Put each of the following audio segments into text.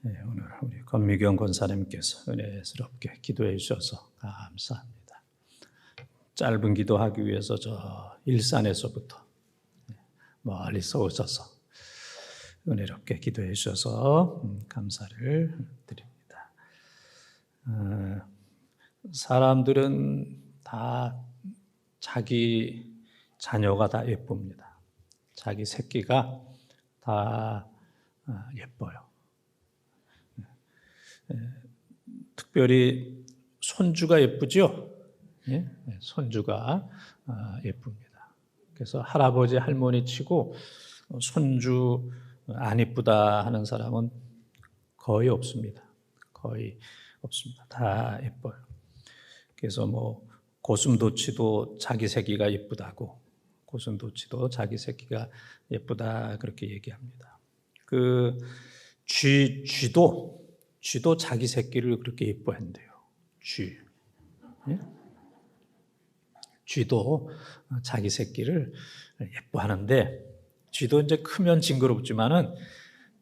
네, 오늘 우리 권미경 권사님께서 은혜스럽게 기도해 주셔서 감사합니다. 짧은 기도하기 위해서 저 일산에서부터 멀리서 오셔서 은혜롭게 기도해 주셔서 음, 감사를 드립니다. 어, 사람들은 다 자기 자녀가 다 예쁩니다. 자기 새끼가 다 어, 예뻐요. 특별히 손주가 예쁘죠? 예? 네, 손주가 아, 예쁩니다. 그래서 할아버지 할머니 치고 어, 손주 안 예쁘다 하는 사람은 거의 없습니다. 거의 없습니다. 다 예뻐요. 그래서 뭐 고슴도치도 자기 새끼가 예쁘다고 고슴도치도 자기 새끼가 예쁘다 그렇게 얘기합니다. 그 쥐, 쥐도 쥐도 자기 새끼를 그렇게 예뻐한대요. 쥐. 예? 쥐도 자기 새끼를 예뻐하는데 쥐도 이제 크면 징그럽지만은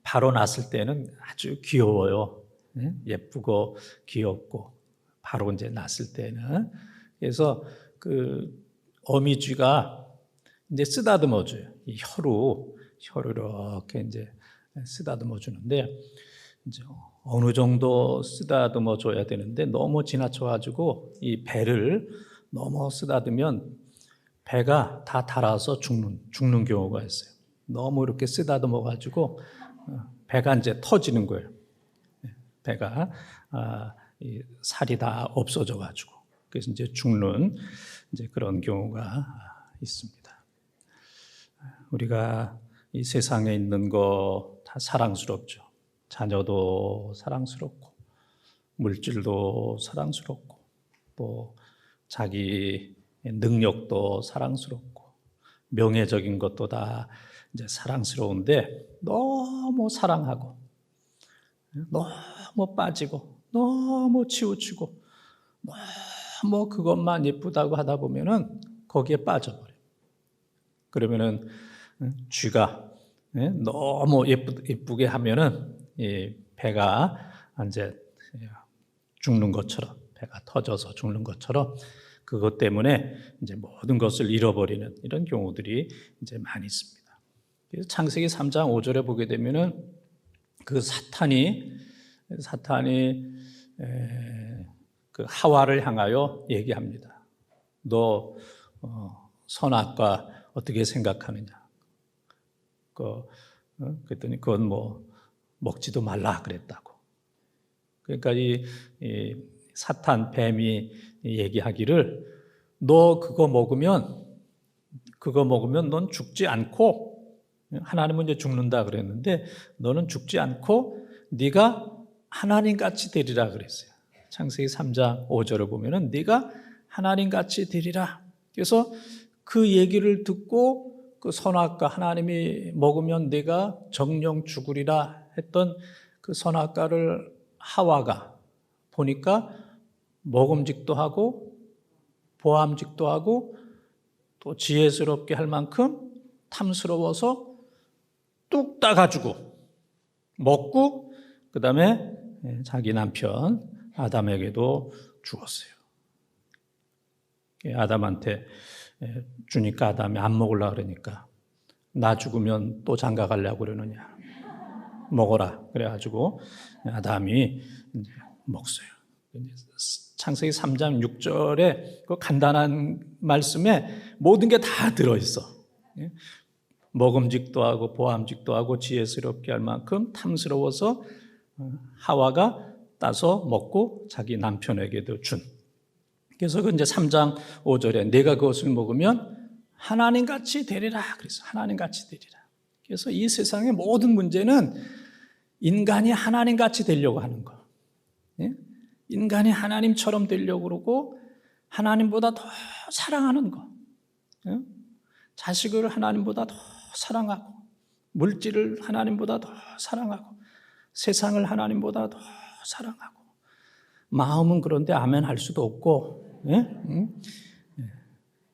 바로 났을 때는 아주 귀여워요. 예? 예쁘고 귀엽고 바로 이제 났을 때는 그래서 그 어미쥐가 이제 쓰다듬어 줘요. 이 혀로 혀를 이렇게 이제 쓰다듬어 주는데 이제 어느 정도 쓰다듬어 줘야 되는데 너무 지나쳐 가지고 이 배를 너무 쓰다듬으면 배가 다 닳아서 죽는 죽는 경우가 있어요. 너무 이렇게 쓰다듬어 가지고 어, 배가 이제 터지는 거예요. 네, 배가 아, 이 살이 다 없어져 가지고 그래서 이제 죽는 이제 그런 경우가 있습니다. 우리가 이 세상에 있는 거 다 사랑스럽죠. 자녀도 사랑스럽고 물질도 사랑스럽고 또 자기 능력도 사랑스럽고 명예적인 것도 다 이제 사랑스러운데 너무 사랑하고 너무 빠지고 너무 치우치고 너무 그것만 예쁘다고 하다 보면은 거기에 빠져버려. 그러면은 쥐가 너무 예쁘게 하면은 이 배가 이제 죽는 것처럼 배가 터져서 죽는 것처럼 그것 때문에 이제 모든 것을 잃어버리는 이런 경우들이 이제 많이 있습니다. 그래서 창세기 3장 5절에 보게 되면은 그 사탄이 사탄이 그 하와를 향하여 얘기합니다. 너 어, 선악과 어떻게 생각하느냐? 그 어? 그랬더니 그건 뭐 먹지도 말라 그랬다고. 그러니까 이, 이 사탄 뱀이 얘기하기를 너 그거 먹으면 그거 먹으면 넌 죽지 않고 하나님은 이제 죽는다 그랬는데 너는 죽지 않고 네가 하나님 같이 되리라 그랬어요. 창세기 3장 5절을 보면은 네가 하나님 같이 되리라. 그래서 그 얘기를 듣고 그 선악과 하나님이 먹으면 내가 정령 죽으리라 했던 그 선악과를 하와가 보니까 먹음직도 하고 보암직도 하고 또 지혜스럽게 할 만큼 탐스러워서 뚝 따가지고 먹고 그 다음에 자기 남편 아담에게도 주었어요. 아담한테 주니까 아담이 안 먹으려 그러니까 나 죽으면 또 장가 가려고 그러느냐 먹어라 그래가지고 아담이 먹어요. 창세기 3장 6절에 그 간단한 말씀에 모든 게 다 들어있어. 예? 먹음직도 하고 보암직도 하고 지혜스럽게 할 만큼 탐스러워서 어, 하와가 따서 먹고 자기 남편에게도 준. 그래서 그 이제 3장 5절에 내가 그것을 먹으면 하나님 같이 되리라. 그래서 하나님 같이 되리라. 그래서 이 세상의 모든 문제는 인간이 하나님 같이 되려고 하는 거. 예? 인간이 하나님처럼 되려고 그러고 하나님보다 더 사랑하는 거. 예? 자식을 하나님보다 더 사랑하고 물질을 하나님보다 더 사랑하고 세상을 하나님보다 더 사랑하고 마음은 그런데 아멘 할 수도 없고 예? 응? 예.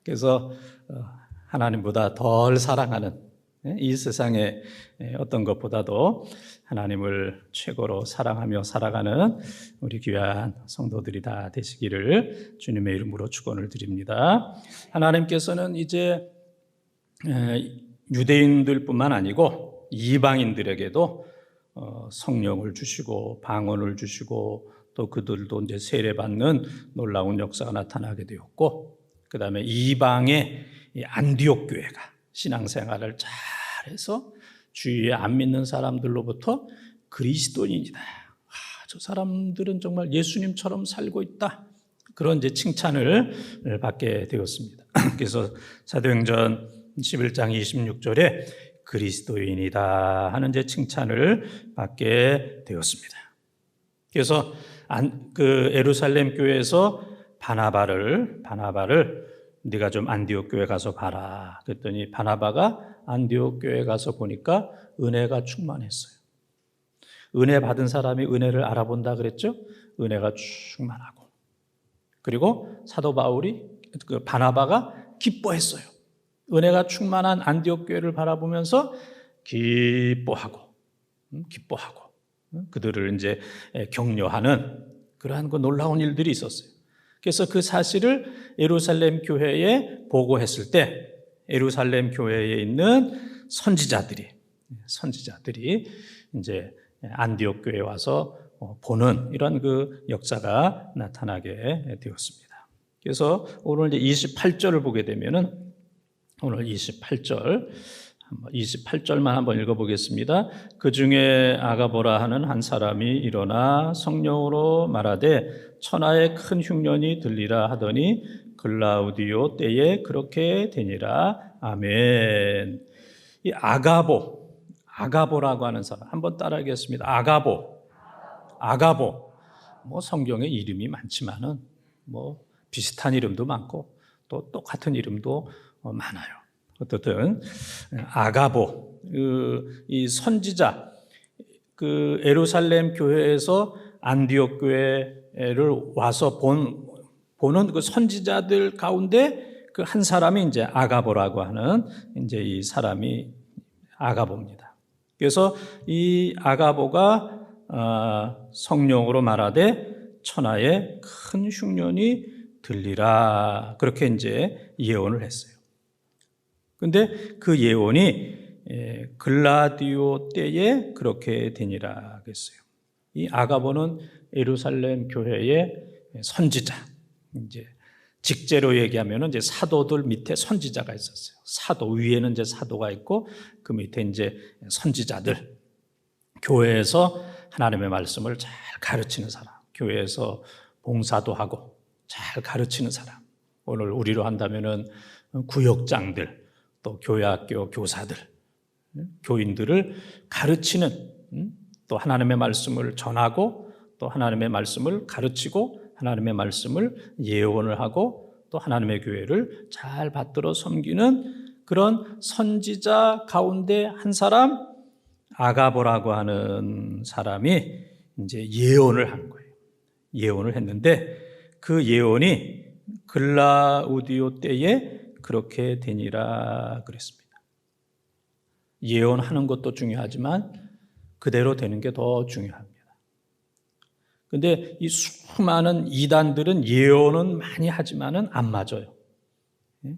그래서 어, 하나님보다 덜 사랑하는 예, 이 세상의 예, 어떤 것보다도 하나님을 최고로 사랑하며 살아가는 우리 귀한 성도들이 다 되시기를 주님의 이름으로 축원을 드립니다. 하나님께서는 이제 에, 유대인들뿐만 아니고 이방인들에게도 어, 성령을 주시고 방언을 주시고 또 그들도 이제 세례받는 놀라운 역사가 나타나게 되었고 그 다음에 이방의 이 안디옥 교회가 신앙생활을 잘해서 주위에 안 믿는 사람들로부터 그리스도인이다. 아, 저 사람들은 정말 예수님처럼 살고 있다. 그런 이제 칭찬을 받게 되었습니다. 그래서 사도행전 11장 26절에 그리스도인이다 하는 이제 칭찬을 받게 되었습니다. 그래서 안, 그 에루살렘 교회에서 바나바를 바나바를 네가 좀 안디옥 교회 가서 봐라. 그랬더니 바나바가 안디옥 교회 가서 보니까 은혜가 충만했어요. 은혜 받은 사람이 은혜를 알아본다 그랬죠? 은혜가 충만하고. 그리고 사도 바울이 그 바나바가 기뻐했어요. 은혜가 충만한 안디옥 교회를 바라보면서 기뻐하고 음, 기뻐하고 음, 그들을 이제 격려하는 그러한 그 놀라운 일들이 있었어요. 그래서 그 사실을 예루살렘 교회에 보고했을 때 예루살렘 교회에 있는 선지자들이 선지자들이 이제 안디옥 교회에 와서 어, 보는 이런 그 역사가 나타나게 되었습니다. 그래서 오늘 이제 28절을 보게 되면은 오늘 28절 28절만 한번 읽어보겠습니다. 그 중에 아가보라 하는 한 사람이 일어나 성령으로 말하되 천하의 큰 흉년이 들리라 하더니 글라우디오 때에 그렇게 되니라. 아멘. 이 아가보, 아가보라고 하는 사람 한번 따라하겠습니다. 아가보, 아가보. 뭐 성경에 이름이 많지만은 뭐 비슷한 이름도 많고 또 똑같은 이름도 어, 많아요. 어떻든 아가보 그, 이 선지자 그 에루살렘 교회에서 안디옥 교회를 와서 본 보는 그 선지자들 가운데 그 한 사람이 이제 아가보라고 하는 이제 이 사람이 아가보입니다. 그래서 이 아가보가 어, 성령으로 말하되 천하에 큰 흉년이 들리라 그렇게 이제 예언을 했어요. 근데 그 예언이 글라디오 때에 그렇게 되니라 그랬어요. 이 아가보는 예루살렘 교회의 선지자. 이제 직제로 얘기하면 이제 사도들 밑에 선지자가 있었어요. 사도 위에는 이제 사도가 있고 그 밑에 이제 선지자들. 교회에서 하나님의 말씀을 잘 가르치는 사람. 교회에서 봉사도 하고 잘 가르치는 사람. 오늘 우리로 한다면은 구역장들, 또 교회학교 교사들, 교인들을 가르치는 또 하나님의 말씀을 전하고 또 하나님의 말씀을 가르치고 하나님의 말씀을 예언을 하고 또 하나님의 교회를 잘 받들어 섬기는 그런 선지자 가운데 한 사람 아가보라고 하는 사람이 이제 예언을 한 거예요. 예언을 했는데 그 예언이 글라우디오 때에 그렇게 되니라 그랬습니다. 예언하는 것도 중요하지만 그대로 되는 게 더 중요합니다. 근데 이 수많은 이단들은 예언은 많이 하지만은 안 맞아요. 예?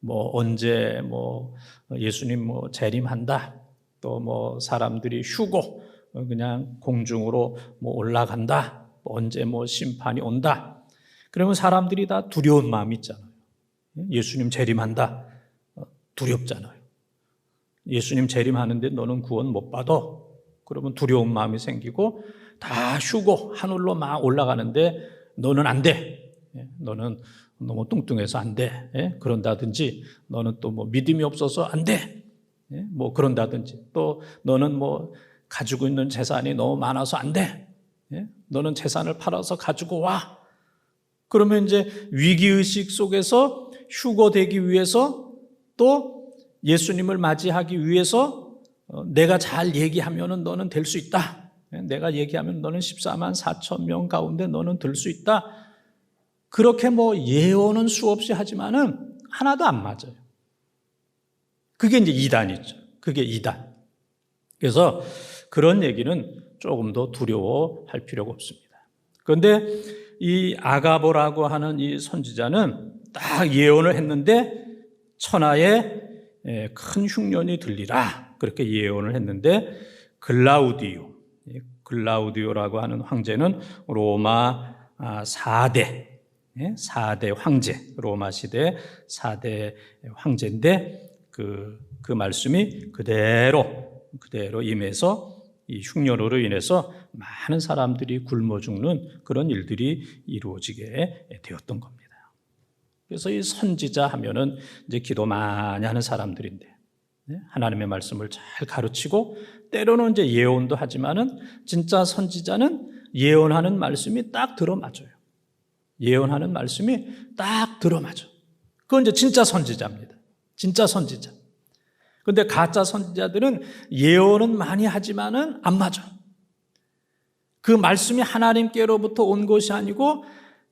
뭐 언제 뭐 예수님 뭐 재림한다. 또 뭐 사람들이 휴고 그냥 공중으로 뭐 올라간다. 언제 뭐 심판이 온다. 그러면 사람들이 다 두려운 마음이 있잖아요. 예수님 재림한다. 두렵잖아요. 예수님 재림하는데 너는 구원 못 받아. 그러면 두려운 마음이 생기고 다 쉬고 하늘로 막 올라가는데 너는 안 돼. 예, 너는 너무 뚱뚱해서 안 돼. 예, 그런다든지 너는 또 뭐 믿음이 없어서 안 돼. 예, 뭐 그런다든지 또 너는 뭐 가지고 있는 재산이 너무 많아서 안 돼. 너는 재산을 팔아서 가지고 와. 그러면 이제 위기의식 속에서 휴거되기 위해서 또 예수님을 맞이하기 위해서 어, 내가 잘 얘기하면 너는 될 수 있다. 내가 얘기하면 너는 14만 4천 명 가운데 너는 들 수 있다. 그렇게 뭐 예언은 수없이 하지만은 하나도 안 맞아요. 그게 이제 이단이죠. 그게 이단. 그래서 그런 얘기는 조금 더 두려워할 필요가 없습니다. 그런데 이 아가보라고 하는 이 선지자는 딱 예언을 했는데 천하에 에, 큰 흉년이 들리라. 그렇게 예언을 했는데 글라우디오. 이 글라우디오라고 하는 황제는 로마 아, 4대. 예, 4대 황제. 로마 시대 4대 황제인데 그, 그 말씀이 그대로 그대로 임해서 이 흉년으로 인해서 많은 사람들이 굶어 죽는 그런 일들이 이루어지게 되었던 겁니다. 그래서 이 선지자 하면은 이제 기도 많이 하는 사람들인데 네? 하나님의 말씀을 잘 가르치고 때로는 이제 예언도 하지만은 진짜 선지자는 예언하는 말씀이 딱 들어맞아요. 예언하는 말씀이 딱 들어맞아. 그건 이제 진짜 선지자입니다. 진짜 선지자. 근데 가짜 선지자들은 예언은 많이 하지만은 안 맞아. 그 말씀이 하나님께로부터 온 것이 아니고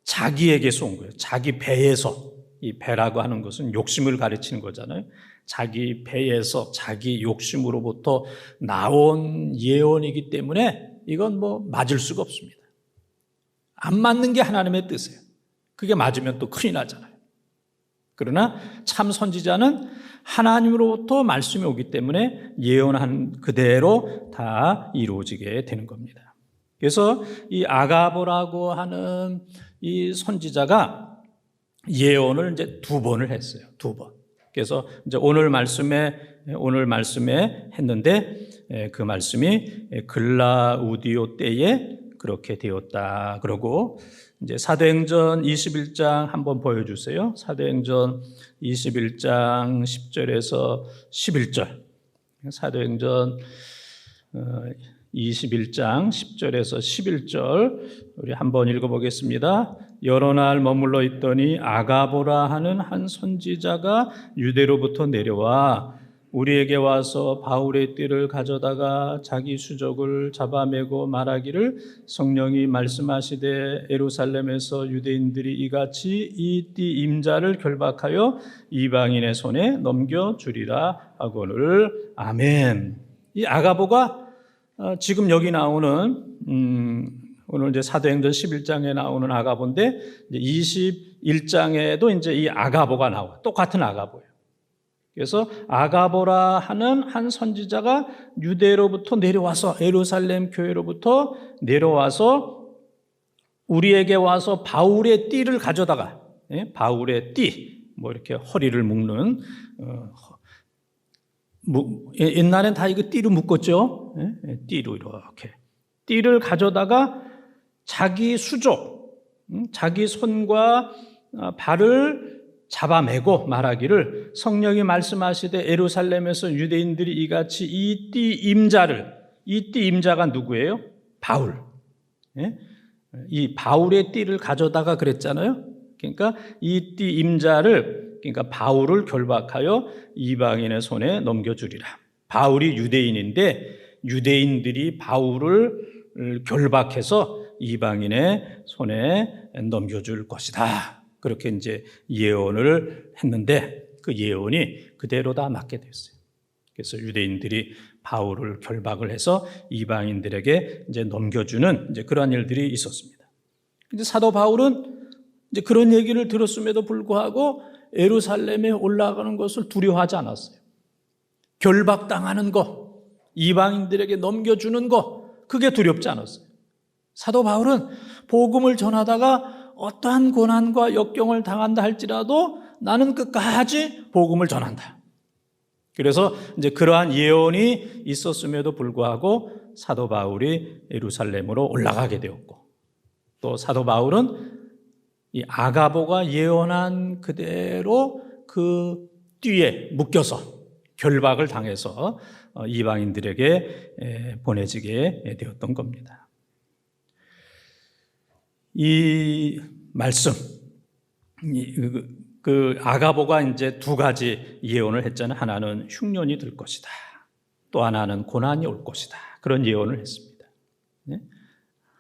자기에게서 온 거예요. 자기 배에서. 이 배라고 하는 것은 욕심을 가르치는 거잖아요. 자기 배에서 자기 욕심으로부터 나온 예언이기 때문에 이건 뭐 맞을 수가 없습니다. 안 맞는 게 하나님의 뜻이에요. 그게 맞으면 또 큰일 나잖아요. 그러나 참 선지자는 하나님으로부터 말씀이 오기 때문에 예언한 그대로 다 이루어지게 되는 겁니다. 그래서 이 아가보라고 하는 이 선지자가 예언을 이제 두 번을 했어요. 두 번. 그래서 이제 오늘 말씀에 오늘 말씀에 했는데 그 말씀이 글라우디오 때에 그렇게 되었다. 그러고 이제 사도행전 21장 한번 보여 주세요. 사도행전 21장 10절에서 11절. 사도행전 21장 10절에서 11절 우리 한번 읽어보겠습니다. 여러 날 머물러 있더니 아가보라 하는 한 선지자가 유대로부터 내려와 우리에게 와서 바울의 띠를 가져다가 자기 수족을 잡아매고 말하기를 성령이 말씀하시되 에루살렘에서 유대인들이 이같이 이 띠 임자를 결박하여 이방인의 손에 넘겨 주리라 하거늘 아멘. 이 아가보가 어, 지금 여기 나오는 음, 오늘 이제 사도행전 11장에 나오는 아가보인데 21장에도 이제 이 아가보가 나와. 똑같은 아가보예요. 그래서 아가보라 하는 한 선지자가 유대로부터 내려와서 에루살렘 교회로부터 내려와서 우리에게 와서 바울의 띠를 가져다가 예? 바울의 띠, 뭐 이렇게 허리를 묶는 어, 예, 옛날엔 다 이거 띠로 묶었죠. 예? 예, 띠로 이렇게 띠를 가져다가 자기 수족, 음, 자기 손과 어, 발을 잡아매고 말하기를 성령이 말씀하시되 에루살렘에서 유대인들이 이같이 이 띠 임자를 이 띠 임자가 누구예요? 바울. 이 바울의 띠를 가져다가 그랬잖아요. 그러니까 이 띠 임자를 그러니까 바울을 결박하여 이방인의 손에 넘겨주리라. 바울이 유대인인데 유대인들이 바울을 결박해서 이방인의 손에 넘겨줄 것이다. 그렇게 이제 예언을 했는데 그 예언이 그대로 다 맞게 됐어요. 그래서 유대인들이 바울을 결박을 해서 이방인들에게 이제 넘겨주는 이제 그러한 일들이 있었습니다. 근데 사도 바울은 이제 그런 얘기를 들었음에도 불구하고 에루살렘에 올라가는 것을 두려워하지 않았어요. 결박당하는 것, 이방인들에게 넘겨주는 것, 그게 두렵지 않았어요. 사도 바울은 복음을 전하다가 어떠한 고난과 역경을 당한다 할지라도 나는 끝까지 복음을 전한다. 그래서 이제 그러한 예언이 있었음에도 불구하고 사도 바울이 예루살렘으로 올라가게 되었고 또 사도 바울은 이 아가보가 예언한 그대로 그 뒤에 묶여서 결박을 당해서 어, 이방인들에게 보내지게 되었던 겁니다. 이 말씀, 그, 그 아가보가 이제 두 가지 예언을 했잖아요. 하나는 흉년이 들 것이다. 또 하나는 고난이 올 것이다. 그런 예언을 했습니다. 네?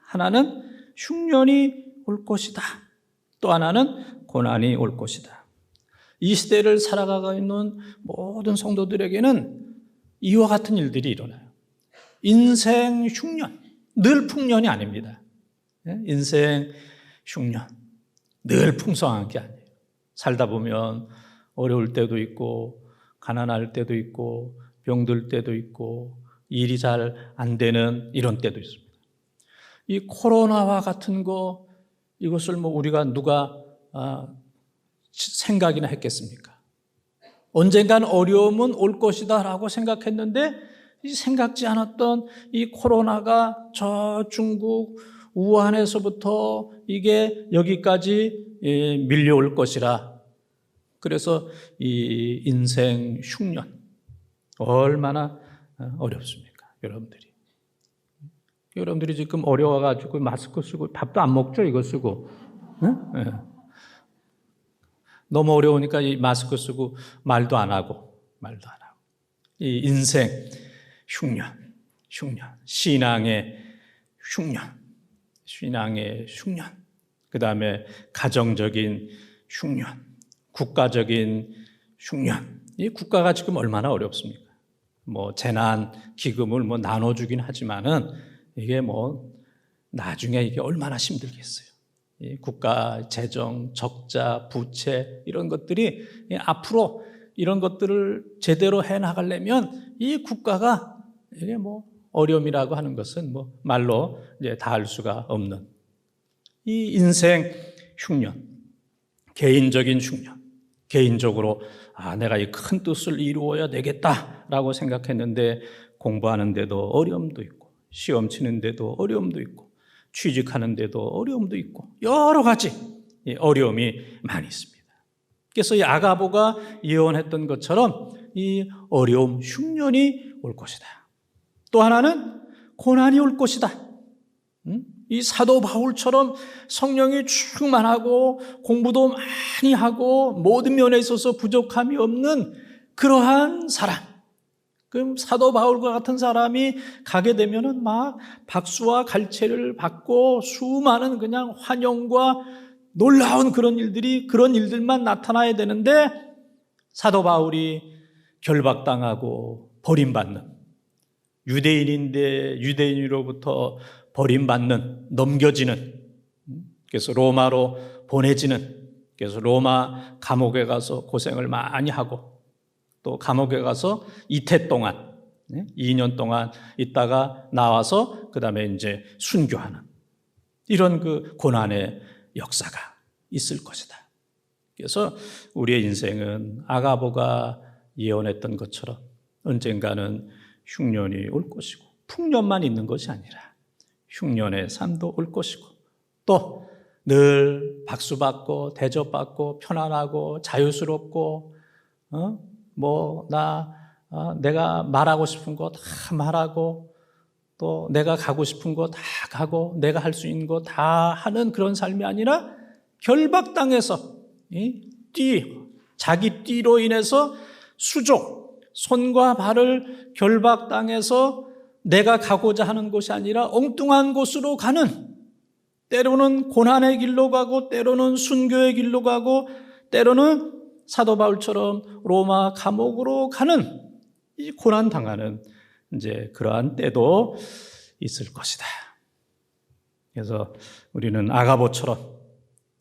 하나는 흉년이 올 것이다. 또 하나는 고난이 올 것이다. 이 시대를 살아가고 있는 모든 성도들에게는 이와 같은 일들이 일어나요. 인생 흉년, 늘 풍년이 아닙니다. 예? 인생 흉년, 늘 풍성한 게 아니에요. 살다 보면 어려울 때도 있고, 가난할 때도 있고, 병들 때도 있고, 일이 잘 안 되는 이런 때도 있습니다. 이 코로나와 같은 거, 이것을 뭐 우리가 누가 아, 생각이나 했겠습니까? 언젠간 어려움은 올 것이다라고 생각했는데 생각지 않았던 이 코로나가 저 중국 우한에서부터 이게 여기까지 예, 밀려올 것이라. 그래서 이 인생 흉년 얼마나 어, 어렵습니까, 여러분들이? 여러분들이 지금 어려워가지고 마스크 쓰고 밥도 안 먹죠, 이거 쓰고. 응? 네. 너무 어려우니까 이 마스크 쓰고 말도 안 하고, 말도 안 하고. 이 인생 흉년, 흉년, 신앙의 흉년, 신앙의 흉년, 그 다음에 가정적인 흉년, 국가적인 흉년. 이 국가가 지금 얼마나 어렵습니까? 뭐 재난 기금을 뭐 나눠주긴 하지만은 이게 뭐 나중에 이게 얼마나 힘들겠어요. 국가 재정, 적자, 부채 이런 것들이 앞으로 이런 것들을 제대로 해 나가려면 이 국가가 이게 뭐 어려움이라고 하는 것은 뭐 말로 이제 다 할 수가 없는 이 인생 흉년, 개인적인 흉년, 개인적으로 아 내가 이 큰 뜻을 이루어야 되겠다라고 생각했는데 공부하는데도 어려움도 있고 시험 치는데도 어려움도 있고 취직하는데도 어려움도 있고 여러 가지 어려움이 많이 있습니다. 그래서 이 아가보가 예언했던 것처럼 이 어려움 흉년이 올 것이다. 또 하나는 고난이 올 것이다. 이 사도 바울처럼 성령이 충만하고 공부도 많이 하고 모든 면에 있어서 부족함이 없는 그러한 사람. 그럼 사도 바울과 같은 사람이 가게 되면은 막 박수와 갈채를 받고 수많은 그냥 환영과 놀라운 그런 일들이 그런 일들만 나타나야 되는데 사도 바울이 결박당하고 버림받는 유대인인데 유대인으로부터 버림받는 넘겨지는 그래서 로마로 보내지는 그래서 로마 감옥에 가서 고생을 많이 하고 또 감옥에 가서 이태 동안 2년 동안 있다가 나와서 그다음에 이제 순교하는 이런 그 고난의 역사가 있을 것이다. 그래서 우리의 인생은 아가보가 예언했던 것처럼 언젠가는 흉년이 올 것이고 풍년만 있는 것이 아니라 흉년의 삶도 올 것이고 또 늘 박수받고 대접받고 편안하고 자유스럽고 어? 뭐 나 어? 내가 말하고 싶은 거 다 말하고 또 내가 가고 싶은 거 다 가고 내가 할 수 있는 거 다 하는 그런 삶이 아니라 결박당해서 띠 자기 띠로 인해서 수족 손과 발을 결박당해서 내가 가고자 하는 곳이 아니라 엉뚱한 곳으로 가는 때로는 고난의 길로 가고 때로는 순교의 길로 가고 때로는 사도 바울처럼 로마 감옥으로 가는 이 고난 당하는 이제 그러한 때도 있을 것이다. 그래서 우리는 아가보처럼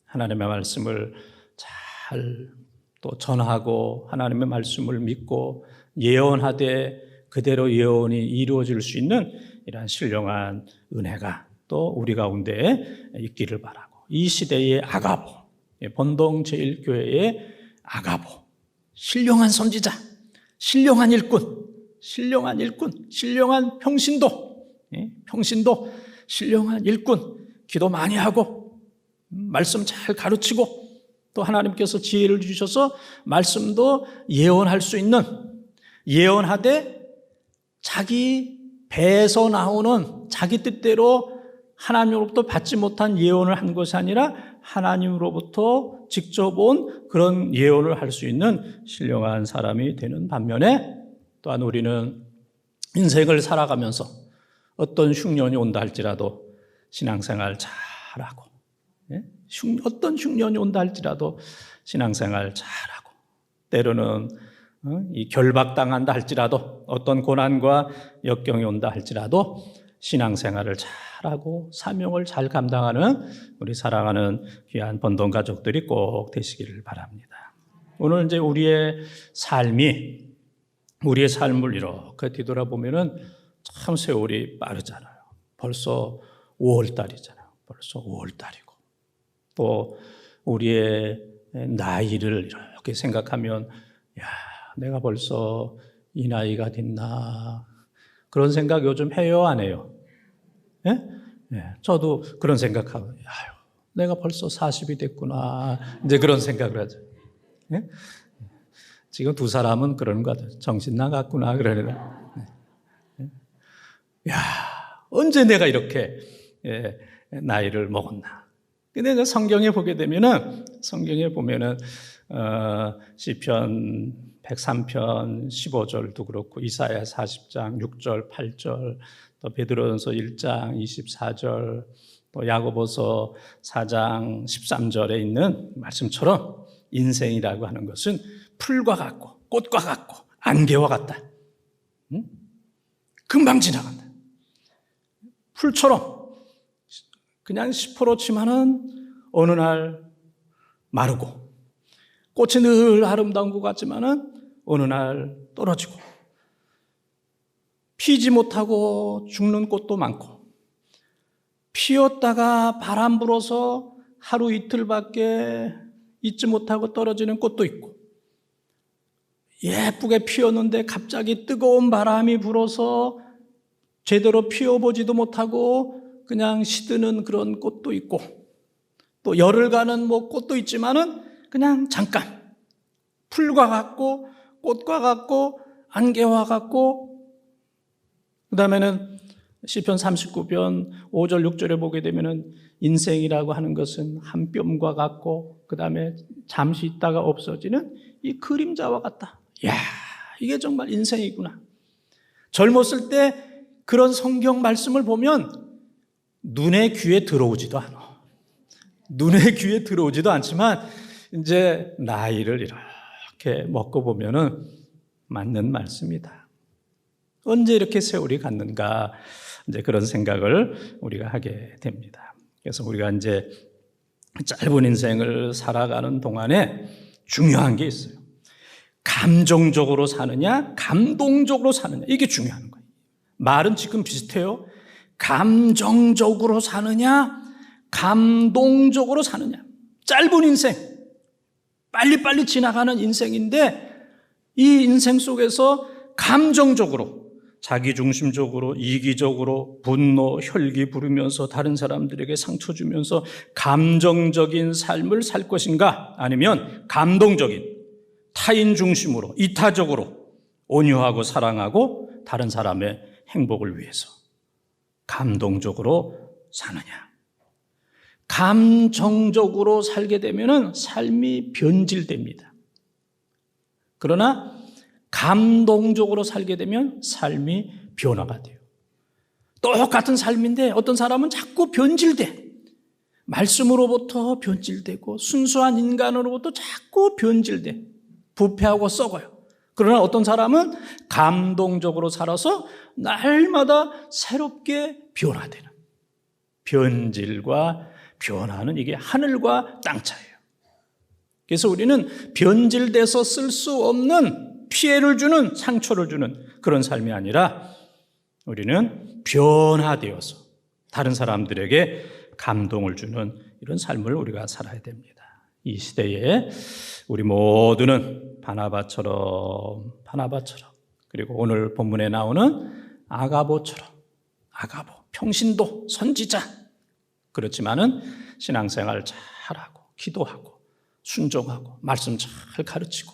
하나님의 말씀을 잘 또 전하고 하나님의 말씀을 믿고 예언하되 그대로 예언이 이루어질 수 있는 이러한 신령한 은혜가 또 우리 가운데 있기를 바라고 이 시대의 아가보 본동 제일교회의 아가보. 신령한 선지자 신령한 일꾼 신령한 일꾼 신령한 평신도 평신도 신령한 일꾼 기도 많이 하고 말씀 잘 가르치고 또 하나님께서 지혜를 주셔서 말씀도 예언할 수 있는 예언하되 자기 배에서 나오는 자기 뜻대로 하나님으로부터 받지 못한 예언을 한 것이 아니라 하나님으로부터 직접 온 그런 예언을 할 수 있는 신령한 사람이 되는 반면에 또한 우리는 인생을 살아가면서 어떤 흉년이 온다 할지라도 신앙생활 잘하고 예? 어떤 흉년이 온다 할지라도 신앙생활 잘하고 때로는 어, 이 결박당한다 할지라도 어떤 고난과 역경이 온다 할지라도 신앙생활을 잘하고 사명을 잘 감당하는 우리 사랑하는 귀한 번동 가족들이 꼭 되시기를 바랍니다. 오늘 이제 우리의 삶이 우리의 삶을 이렇게 뒤돌아보면은 참 세월이 빠르잖아요. 벌써 5월 달이잖아요. 벌써 5월 달이고 또 우리의 나이를 이렇게 생각하면 야 내가 벌써 이 나이가 됐나 그런 생각 요즘 해요 안 해요? 예? 예, 저도 그런 생각하고 아유 내가 벌써 40이 됐구나 이제 그런 생각을 하죠. 예? 지금 두 사람은 그러는 것 같아요. 정신 나갔구나 그러나. 야 언제 내가 이렇게 예, 나이를 먹었나? 근데 그 성경에 보게 되면은 성경에 보면은 어, 시편 103편 15절도 그렇고 이사야 40장 6절 8절 또 베드로전서 1장 24절 또 야고보서 4장 13절에 있는 말씀처럼 인생이라고 하는 것은 풀과 같고 꽃과 같고 안개와 같다. 응? 금방 지나간다. 풀처럼 그냥 시퍼렇지만은 어느 날 마르고 꽃이 늘 아름다운 것 같지만은 어느 날 떨어지고 피지 못하고 죽는 꽃도 많고 피었다가 바람 불어서 하루 이틀밖에 있지 못하고 떨어지는 꽃도 있고 예쁘게 피었는데 갑자기 뜨거운 바람이 불어서 제대로 피어보지도 못하고 그냥 시드는 그런 꽃도 있고 또 열을 가는 뭐 꽃도 있지만은 그냥 잠깐 풀과 같고 꽃과 같고 안개와 같고 그 다음에는 시편 39편 5절 6절에 보게 되면은 인생이라고 하는 것은 한 뼘과 같고 그 다음에 잠시 있다가 없어지는 이 그림자와 같다. 야, 이게 정말 인생이구나. 젊었을 때 그런 성경 말씀을 보면 눈에 귀에 들어오지도 않아. 눈에 귀에 들어오지도 않지만 이제 나이를 이 렇게 먹고 보면은 맞는 말씀이다. 언제 이렇게 세월이 갔는가 이제 그런 생각을 우리가 하게 됩니다. 그래서 우리가 이제 짧은 인생을 살아가는 동안에 중요한 게 있어요. 감정적으로 사느냐, 감동적으로 사느냐 이게 중요한 거예요. 말은 지금 비슷해요. 감정적으로 사느냐, 감동적으로 사느냐. 짧은 인생, 빨리빨리 지나가는 인생인데 이 인생 속에서 감정적으로 자기중심적으로 이기적으로 분노, 혈기 부르면서 다른 사람들에게 상처 주면서 감정적인 삶을 살 것인가 아니면 감동적인 타인 중심으로 이타적으로 온유하고 사랑하고 다른 사람의 행복을 위해서 감동적으로 사느냐. 감정적으로 살게 되면 삶이 변질됩니다. 그러나 감동적으로 살게 되면 삶이 변화가 돼요. 똑같은 삶인데 어떤 사람은 자꾸 변질돼. 말씀으로부터 변질되고 순수한 인간으로부터 자꾸 변질돼. 부패하고 썩어요. 그러나 어떤 사람은 감동적으로 살아서 날마다 새롭게 변화되는 변질과 변화는 이게 하늘과 땅 차이에요. 그래서 우리는 변질돼서 쓸 수 없는 피해를 주는 상처를 주는 그런 삶이 아니라 우리는 변화되어서 다른 사람들에게 감동을 주는 이런 삶을 우리가 살아야 됩니다. 이 시대에 우리 모두는 바나바처럼 바나바처럼 그리고 오늘 본문에 나오는 아가보처럼 아가보 평신도 선지자 그렇지만은 신앙생활 잘하고 기도하고 순종하고 말씀 잘 가르치고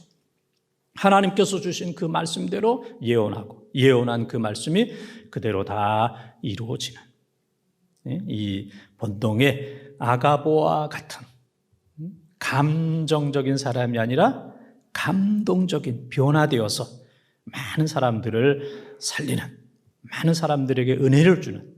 하나님께서 주신 그 말씀대로 예언하고 예언한 그 말씀이 그대로 다 이루어지는 예, 이 본동의 아가보와 같은 감정적인 사람이 아니라 감동적인 변화되어서 많은 사람들을 살리는 많은 사람들에게 은혜를 주는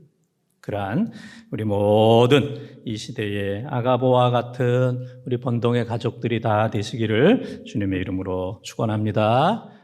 그러한 우리 모든 이 시대의 아가보와 같은 우리 번동의 가족들이 다 되시기를 주님의 이름으로 축원합니다.